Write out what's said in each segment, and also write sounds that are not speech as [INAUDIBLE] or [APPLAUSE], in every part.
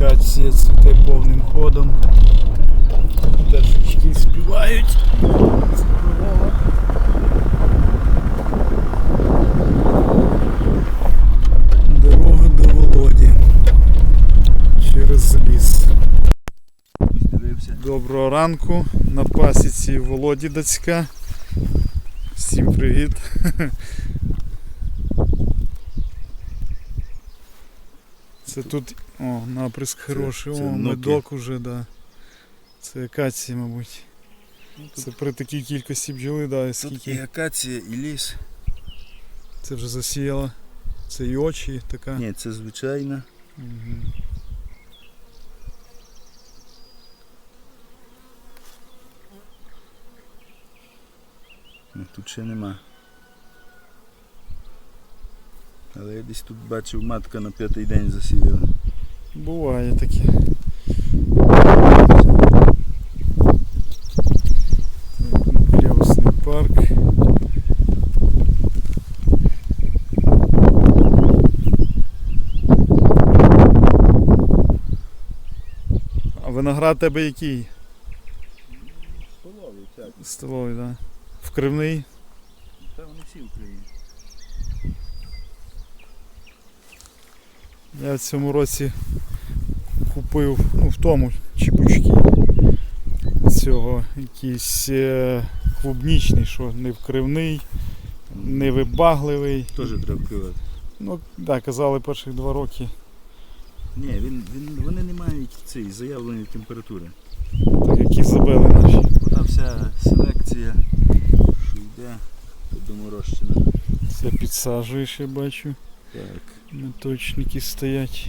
Акація цвіте повним ходом. Пташечки співають. Дорога до Володі. Через ліс. Доброго ранку на пасіці Володі Дацька. Всім привіт. [LAUGHS] Це тут о, наприск хороший, це о, Nokia. медок уже, да. Це акація, мабуть. Це при такій кількості бджоли, да, і Тут скільки. і акація, і ліс. Це вже засіяло. Це і очі така. Ні, це звичайна. Мгм. Ну, Тут ще нема. Але я десь тут бачив матка на п'ятий день засіяла. Буває таке. Клевосний парк. А виноград тебе який? Столовий, так. Столовий, так. Да? Вкривний. Та вони всі в Україні. Я в цьому році купив, ну в тому чіпучки цього якийсь е, клубнічний, що не вкривний, не вибагливий. Теж треба вкривати. Ну, так, да, казали перших два роки. Ні, він, він, вони не мають цієї заявленої температури. Так, які забили наші. Ота вся селекція, що йде, то доморощена. Це підсаджуєш, я бачу. Так. Меточники стоять.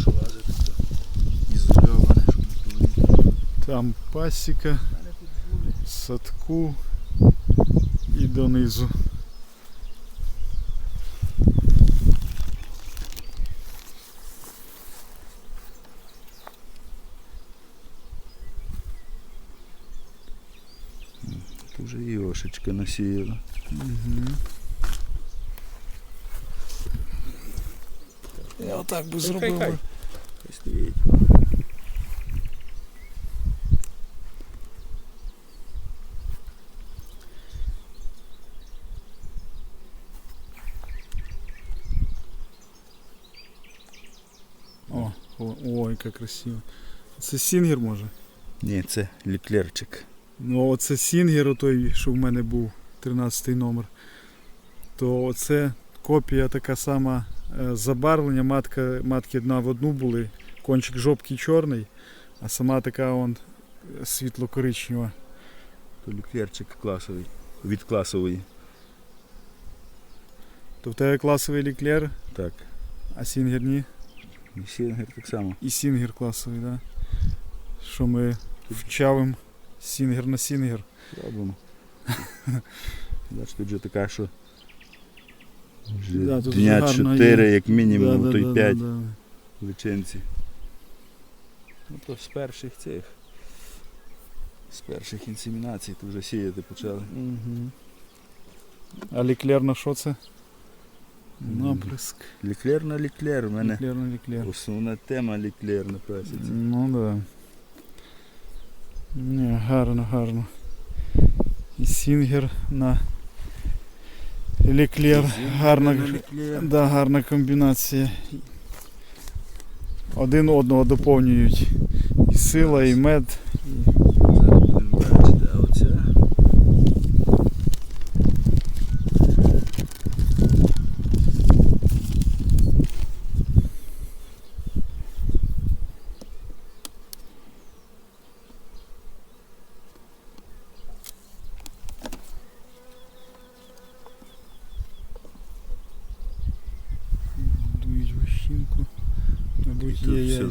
Що лазити, то ізольоване, щоб не було. Там пасіка, У мене тут були. в садку і донизу. і ошечка насіяла. Угу. Я отак би зробив. хай. би. Хай стоїть. О, о, ой, яка красиво. Це сінгер може? Ні, це ліклерчик. Ну оце сінгер, той, що в мене був, 13 номер. То оце копія така сама е, забарвлення, матка, матки одна в одну були, кончик жопки чорний, а сама така он е, світло-коричнева. То ліклерчик класовий. Від класової. То в тебе класовий ліклер, Так. а сінгер ні. І сінгер так само. І сінгер класовий, так? Да? Що ми вчавим сінгер на сінгер. Робимо. Бачите, [LAUGHS] тут вже така, що вже Да, тут дня гарно 4, є. як мінімум, Да, да, то й да, 5 да, да. личинці. Ну то з перших цих. З перших інсемінацій то вже сіяти почали. Угу. А ліклер на що це? Мгм. Наприск. Ліклер на ліклер. У мене Ліклер на ліклер. основна тема ліклер на пасіці. Ну да. Ні, гарно, гарно. І сінгер на Леклер. Гарна, да, гарна комбінація. Один одного доповнюють. І сила, і мед. Зараз будемо бачити. А оця Дують вощинку. Мабуть, тут є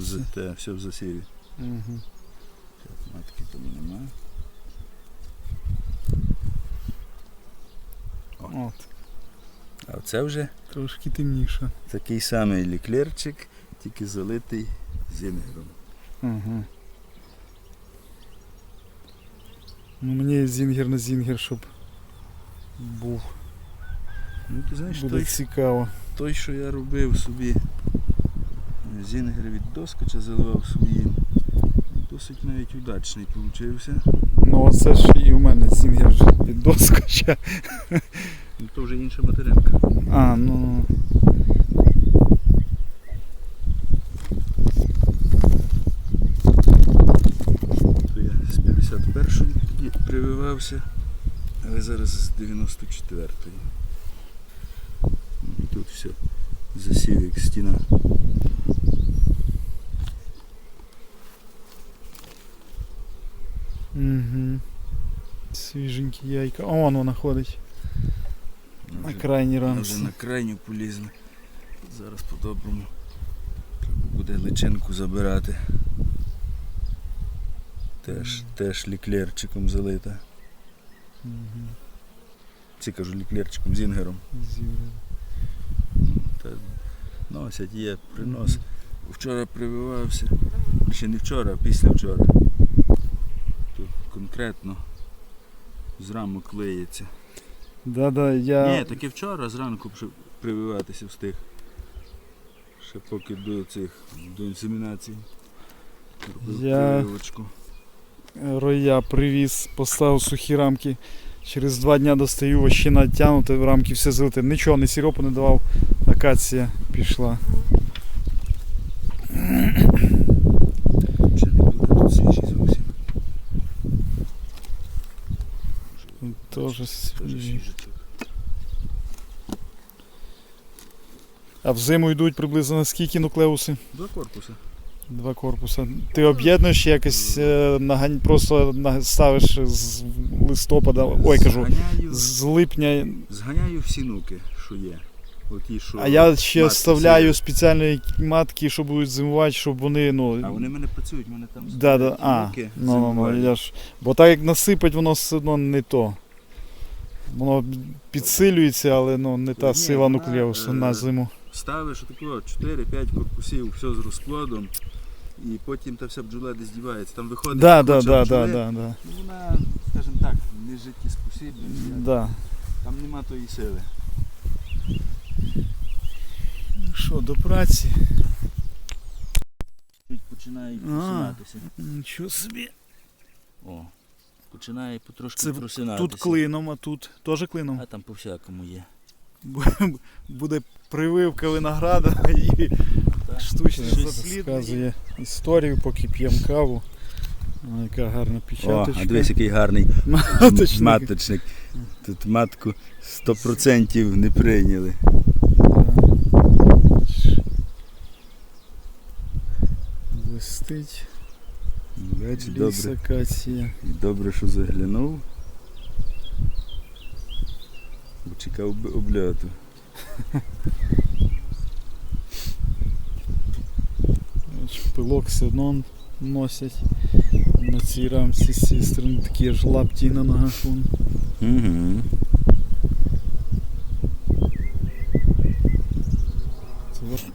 все, все в засіві. Угу. Зараз Матки там немає. От, А оце вже трошки темніше. такий самий ліклерчик, тільки залитий зінгером. Угу. Ну, мені зінгер на зінгер, щоб був Ну ти знаєш, Буде той, цікаво. той, що я робив собі зінгер від доскоча заливав своїм. Досить навіть удачний получився. Ну оце ж і у мене зінгер від доскоча. Ну то вже інша материнка. А, ну. То я з 51-ї прививався, але зараз з 94-ї. Ну, Тут все засів як стіна. Угу. Свіженькі яйка. О, вон вона ходить. На крайній рамці. вже на крайню полізли. Зараз по-доброму. Буде личинку забирати. Теж, теж ліклерчиком залита. Мгм. Ці кажу ліклерчиком, зінгером. Зінгер. Носять є, принос. Вчора прививався. Ще не вчора, а після вчора. Конкретно з рамок лиється. Да-да, я. Ні, таки вчора зранку прививатися встиг. Ще поки до цих до інсемінації. Я- прививочку. Роя привіз, поставив сухі рамки. Через два дня достаю, вообще натягнути в рамки, все залите. Нічого, не сиропу не давав, акація пішла. Чи не буде тут свіжі зовсім? Тоже Теж. А в зиму йдуть приблизно на скільки нуклеуси? Два корпуси. Два корпуса. Ти об'єднуєш якось е, нагань, просто ставиш з листопада, ой кажу, Зганяю, з липня. зганяю всі нуки, що є. Оті, що А я ще матки вставляю сіють. спеціальні матки, що будуть зимувати, щоб вони, ну. А вони в мене працюють, в мене там Да, да, а, ну, ну, ну, зимувають. я ж. Бо так як насипать, воно все одно не то. Воно підсилюється, але ну, не та Ні, сила вона, нуклеусу е, на зиму. Ставиш отако 4-5 корпусів, все з розплодом, і потім та вся бджола десь дівається. Там виходить Да, да, куча да, бджоли, да, да, да. ну, вона, скажімо так, не життєспосібна, Да. там нема тої сили. Ну Що, до праці? Починає просинатися. Нічого собі. О, починає потрошки Це просинатися. Тут клином, а тут теж клином. А там по всякому є. Буде прививка винограда [LAUGHS] і Щось розказує історію, поки п'ємо каву. О, яка гарна О, печаточка. а дивись, який гарний [LAUGHS] Маточник. маточник. Тут матку 100% не прийняли. Блистить. Бач, Ліс добре. акація. Добре, що заглянув. Бо чекав би обльоту. Ось Пилок все одно носять. На цій рамці з цієї сторони такі аж лапті на ногах. Угу. Це ваш-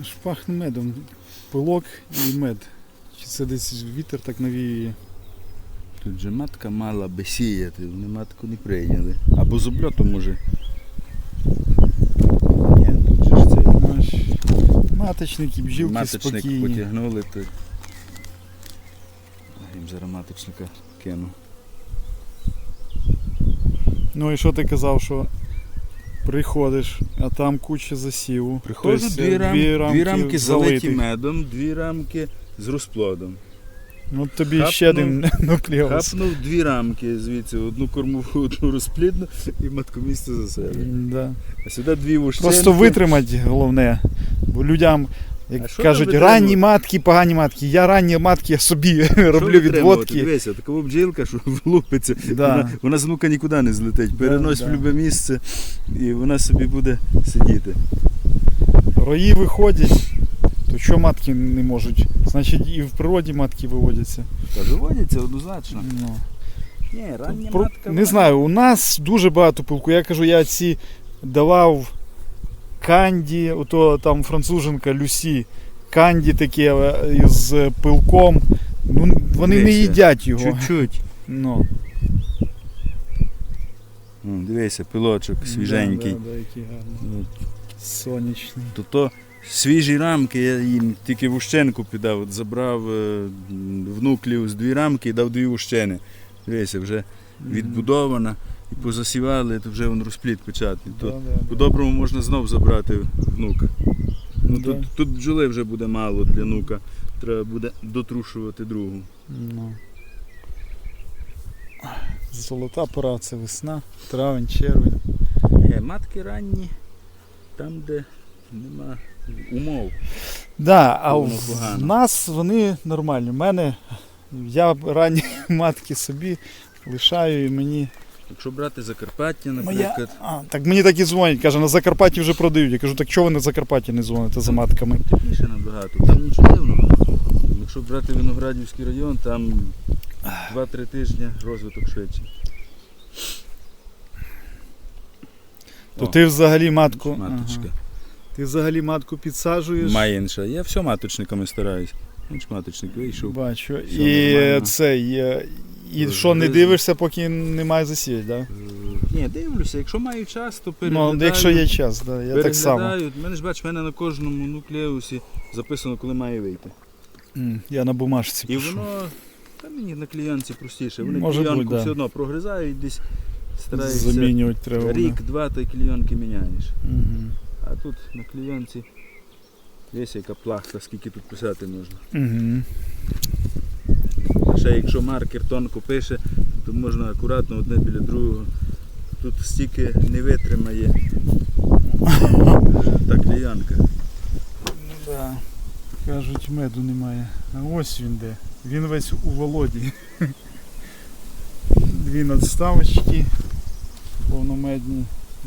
Аж пахне медом. Пилок і мед. Чи це десь вітер так навіює? Тут же матка мала би сіяти, вони матку не прийняли. Або з обльотом може. Ні, тут же ж цей Аж маточники, бджілки маточник спокійні. потягнули, то їм зараз маточника кину. Ну і що ти казав, що приходиш, а там куча засіву. Приходиш Тобто, дві, рам, дві рамки, рамки залиті медом, дві рамки з розплодом. Ну тобі Хапнув- ще один [LAUGHS] нуклеус. Хапнув дві рамки звідси, одну кормову, [LAUGHS] одну розплідну і маткомісце за себе. Да. А сюди дві вущенки. Просто витримати головне. Бо людям, А як що кажуть, ранні матки, погані матки. Я ранні матки, я собі [LAUGHS] роблю відводки. Дивися, така бджілка, що [LAUGHS] влупиться. Да. Вона, вона з внука нікуди не злетить. Перенось да. в любе місце і вона собі буде сидіти. Рої виходять, то що матки не можуть? Значить і в природі матки виводяться. Та виводяться однозначно. Ну. Ні, рання Про- матка. Не знаю, у нас дуже багато пилку. Я кажу, я ці давав канді, ото там француженка Люсі, канді таке е, з пилком. Ну, вони не їдять його. Чуть-чуть. Ну, Ну, дивися, пилочок свіженький. Да, да, да, який гарний. Ну, Сонячний. То то свіжі рамки я їм тільки в ущенку піддав. От забрав е, внуклів з дві рамки і дав дві ущени. Дивися, вже відбудована і позасівали, то вже він розпліт печатний. Да. по-доброму можна знов забрати внука. Ну, Да. тут, тут бджоли вже буде мало для внука. Треба буде дотрушувати другу. Ну. Золота пора, це весна, травень, червень. Е, матки ранні, там, де нема умов. Да, а в погано. нас вони нормальні. У мене я ранні [LAUGHS] матки собі лишаю і мені. Якщо брати Закарпаття, Моя... наприклад, А, так мені так і дзвонять, каже, на Закарпатті вже продають. Я кажу, так чого ви на Закарпатті не дзвоните за матками? тепліше набагато. Там нічого дивного. Якщо брати Виноградівський район, там 2-3 тижні розвиток швидше. То О, ти взагалі матку. маточка. Ага. Ти взагалі матку підсаджуєш. Має інша. Я все маточниками стараюсь. Маточник вийшов. Бачу. Все І нормально. цей. І Е, що не дивишся, поки немає засіять, да? Е, Ні, дивлюся, якщо маю час, то Ну, якщо є час, да. я так само. переглядаю. Мене ж бач, в мене на кожному нуклеусі записано, коли має вийти. Я на бумажці І пишу. воно, та мені на клієнтці простіше. Вони Може клійонку бути, да. все одно прогризають десь, стараються. Замінювати треба. Рік, два, та й клійонки міняєш. Угу. А тут на клійонці десь яка плахта, скільки тут писати можна. Угу. Ще якщо маркер тонко пише, то можна акуратно одне біля другого. Тут стільки не витримає [LAUGHS] та клійонка. Ну да. Кажуть, меду немає. А ось він де. Він весь у Володі. [LAUGHS] Дві надставочки, повномедні,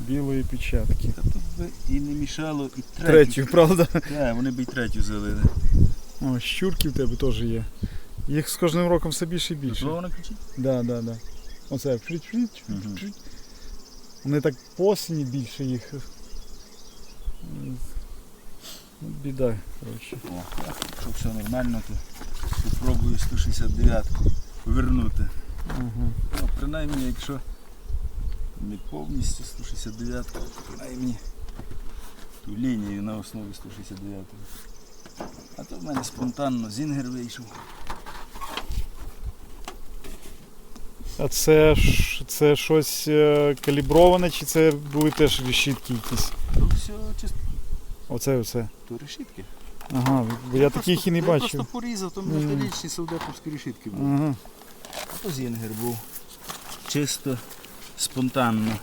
білої печатки. Та тут би і не мішало, і третю. Третю, правда? Так, вони б і третю залили. О, щурки в тебе теж є. Їх з кожним роком все більше і більше. Вона кричить? Да, да, да. Оце фріт фріт Мгм. Вони так по осені більше їх. Ну, Біда, коротше. О, якщо все нормально, то спробую 169-ку повернути. Ага. Ну, принаймні, якщо не повністю 169-ку, то принаймні ту лінію на основі 169-ї. А то в мене спонтанно зінгер вийшов. А це, ж- це щось е, каліброване, чи це були теж решітки якісь? То все чисто, Оце оце. то решітки. Ага, бо я таких і не я бачив. просто порізав, то Мгм. металічні солдатовські решітки були. Ага. А то зінгер був. Чисто спонтанно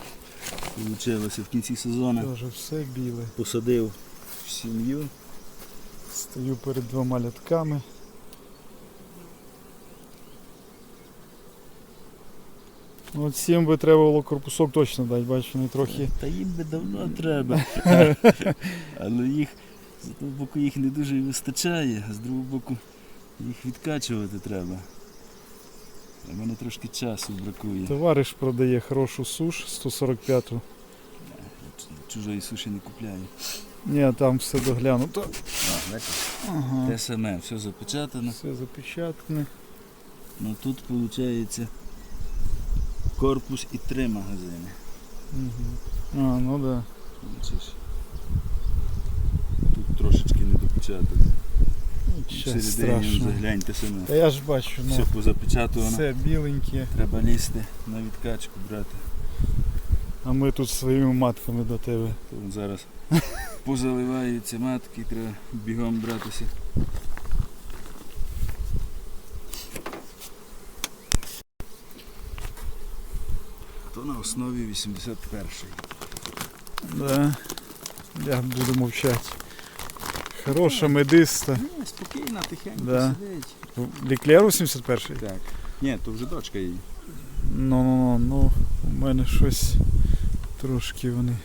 вийшло в кінці сезону. Тоже все біле. Посадив в сім'ю. Стою перед двома лятками. От цим би треба було корпусок точно дати, бачиш, вони трохи. Та їм би давно треба. [LAUGHS] Але їх з одного боку їх не дуже і вистачає, а з другого боку їх відкачувати треба. В мене трошки часу бракує. Товариш продає хорошу суш 145-ту. Чужої суші не купляю. Ні, там все доглянуто. А. Ага. Те саме, все запечатано. Все запечатане. Ну тут виходить корпус і три магазини. Угу. А, ну да. Тут трошечки не допечатано. Нічого Всередині загляньте саме. Та я ж бачу, Все ну, позапечатано. все біленьке, Треба лізти на відкачку брати. а ми тут своїми матками до тебе. Вон зараз позаливаються матки, треба бігом братися. То на основі 81-ї. Да. Я буду мовчати. Хороша медиста. Ні, спокійно, тихенько Да. сидить. Ліклер 81-й? Так. Ні, то вже дочка її. Ну, ну, ну, ну, у мене щось трошки вони.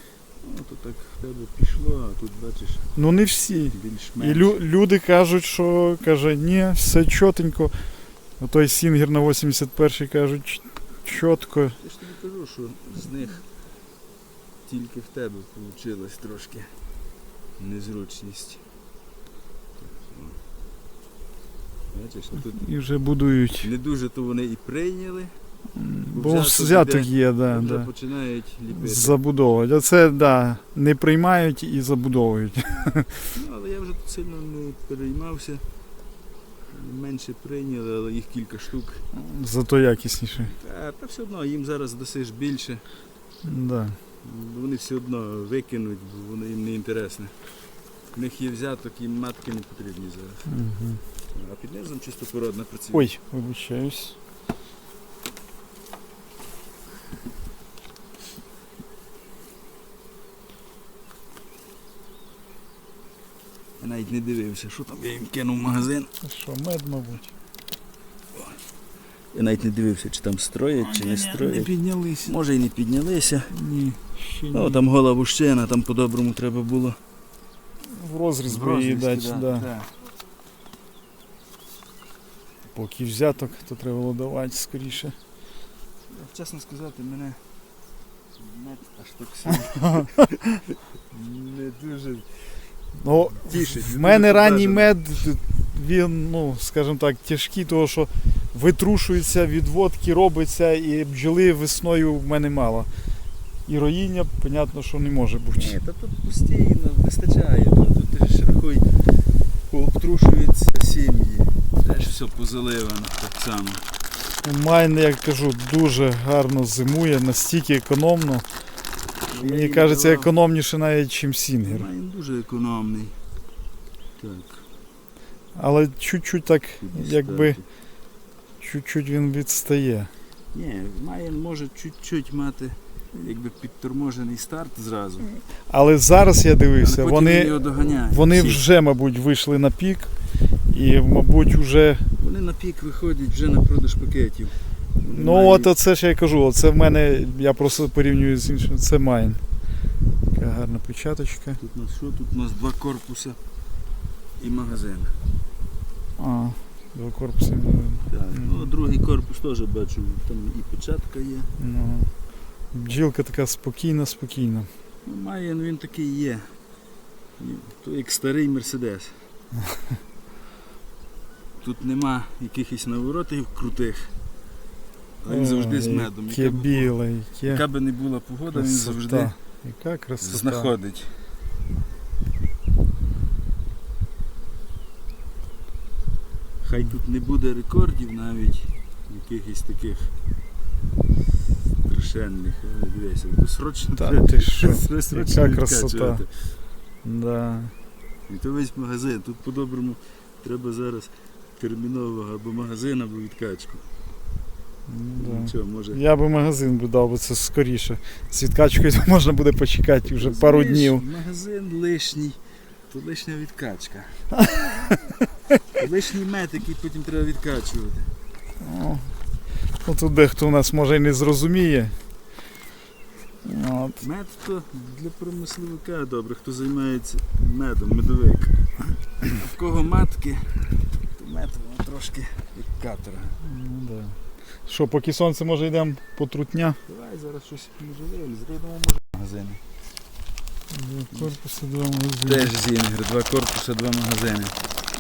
Ну, то так в тебе пішло, а тут бачиш Ну не всі. І більш-менш. лю- люди кажуть, що каже, ні, все чотенько. А той Сінгер на 81-й кажуть, «Ч- чітко. Я ж тобі кажу, що з них тільки в тебе вийшло трошки. незручність. Бачиш, ну тут І вже будують. не дуже то вони і прийняли, Бо взяток взяток іде, є, да, вже да. починають ліпити. Забудовують. Оце, да, не приймають і забудовують. Ну, але я вже тут сильно не переймався. Менше прийняли, але їх кілька штук. Зато якісніше. Та, та все одно їм зараз досиш більше. Да. Вони все одно викинуть, бо вони їм не інтересне. В них є взяток, їм матки не потрібні зараз. Угу. А під низом чисто породна працює. Ой, вибачаюсь. Навіть не дивився, що там я їм кинув в магазин. Що, мед, мабуть. Я навіть не дивився, чи там строять, чи не Не піднялися. Може і не піднялися. Ні, ще ні. Ну там гола вущена, там по-доброму треба було. В розріз би її дати, да, да. да. Поки взяток, то треба було давати скоріше. Чесно сказати, мене мед аж так [LAUGHS] сильно не дуже Ну, тішить. в мене ранній мед, він, ну, скажімо так, тяжкий, тому що витрушується, відводки робиться, і бджоли весною в мене мало. І роїння, понятно, що не може бути. Ні, та тут постійно вистачає. Тут ж рахуй, пообтрушуються сім'ї. Теж все позаливано так само. Майн, як кажу, дуже гарно зимує, настільки економно. Мені кажеться, економніше навіть, ніж Сінгер. Він дуже економний. Так, Але чуть-чуть так, якби, чуть-чуть він відстає. Ні, має може чуть-чуть мати якби підторможений старт зразу. Але зараз я дивився, вони, його вони Всі. вже, мабуть, вийшли на пік. І, мабуть, вже. Вони на пік виходять вже на продаж пакетів. Ну, от це ж я кажу, це в мене, я просто порівнюю з іншим, це майн. Така гарна печаточка. Тут у нас що? Тут у нас два корпуси і магазин. А, два корпуси. мабуть. Так. Мгм. Ну, другий корпус теж бачу, там і печатка є. Ну, бджілка така спокійна, спокійна. Ну, має, ну він такий є. І То як старий Мерседес. [LAUGHS] Тут нема якихось наворотів крутих. Він завжди з медом. Яке Яка біле, яке яка би не була погода, він завжди Яка красота. знаходить. Хай тут не буде рекордів навіть якихось таких страшенних. Але Дивися, досрочно Та ти що, [LAUGHS] срочно яка красота. Да. І то весь магазин. Тут по-доброму треба зараз терміново або магазин, або відкачку. Ну, да. Нічого, може. Я би магазин би дав, бо це скоріше. З відкачкою [LAUGHS] можна буде почекати вже пару днів. Магазин лишній, то лишня відкачка. [LAUGHS] Лишній мед, який потім треба відкачувати. О, Ну, тут дехто у нас може і не зрозуміє. От. Мед то для промисловика добре, хто займається медом, медовик. А в кого матки, то мед воно трошки як каторга. Ну, да. Що, поки сонце може йдемо по трутня? Давай зараз щось може виліз, зайдемо може магазини. Два корпуси, два магазини. Теж зінгер, два корпуси, два магазини.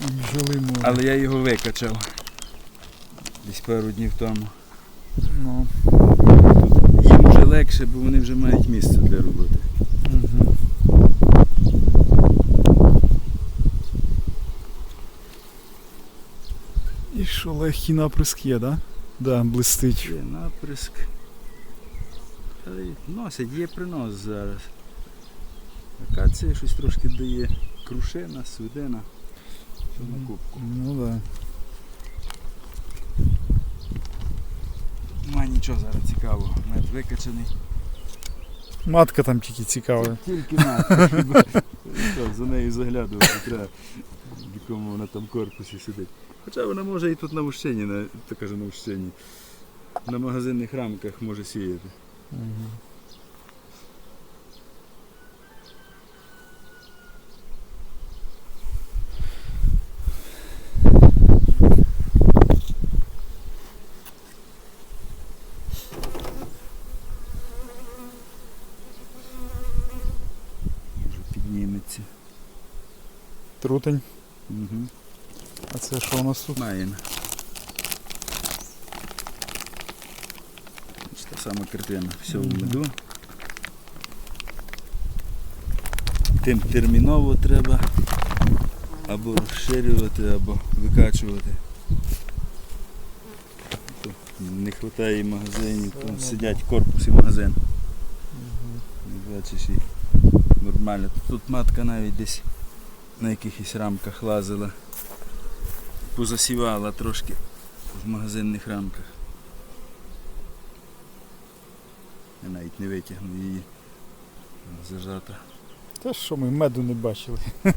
Бджоли море. Але я його викачав. Десь пару днів тому. Ну. Їм вже легше, бо вони вже мають місце для роботи. Угу. І що, легкий наприск є, да? Да, блистить. Є наприск. Та й носять, є принос зараз. Акація щось трошки дає. Крушина, свидина. Все на кубку. Ну да. Нема нічого зараз цікавого. Мед викачаний. Матка там тільки цікава. Тільки. [LAUGHS] Що, За нею заглядувати треба, в якому вона там корпусі сидить. Хоча вона може і тут на вущині, на, то каже на вущині. На магазинних рамках може сіяти. Угу. Підніметься. Трутень. Угу. А це що у нас тут? Ось Та сама картина. Все в меду. Тим терміново треба або розширювати, або викачувати. Не вистачає магазинів, там сидять в корпусі магазин. Не бачиш і нормально. Тут матка навіть десь на якихось рамках лазила. Позасівала трошки в магазинних рамках. Я навіть не витягнув її. Зажата. Те, що ми меду не бачили. [LAUGHS]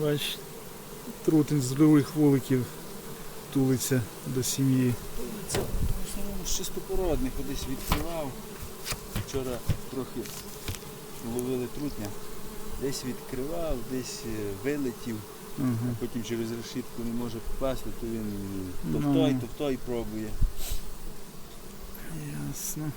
Бач, трутень з других вуликів тулиться до сім'ї. В основному десь відкривав. Вчора трохи ловили трутня. Десь відкривав, десь вилетів, вилетів, а потім через решітку не може попасти, то він то в Ну. той, то в той пробує. Ясно.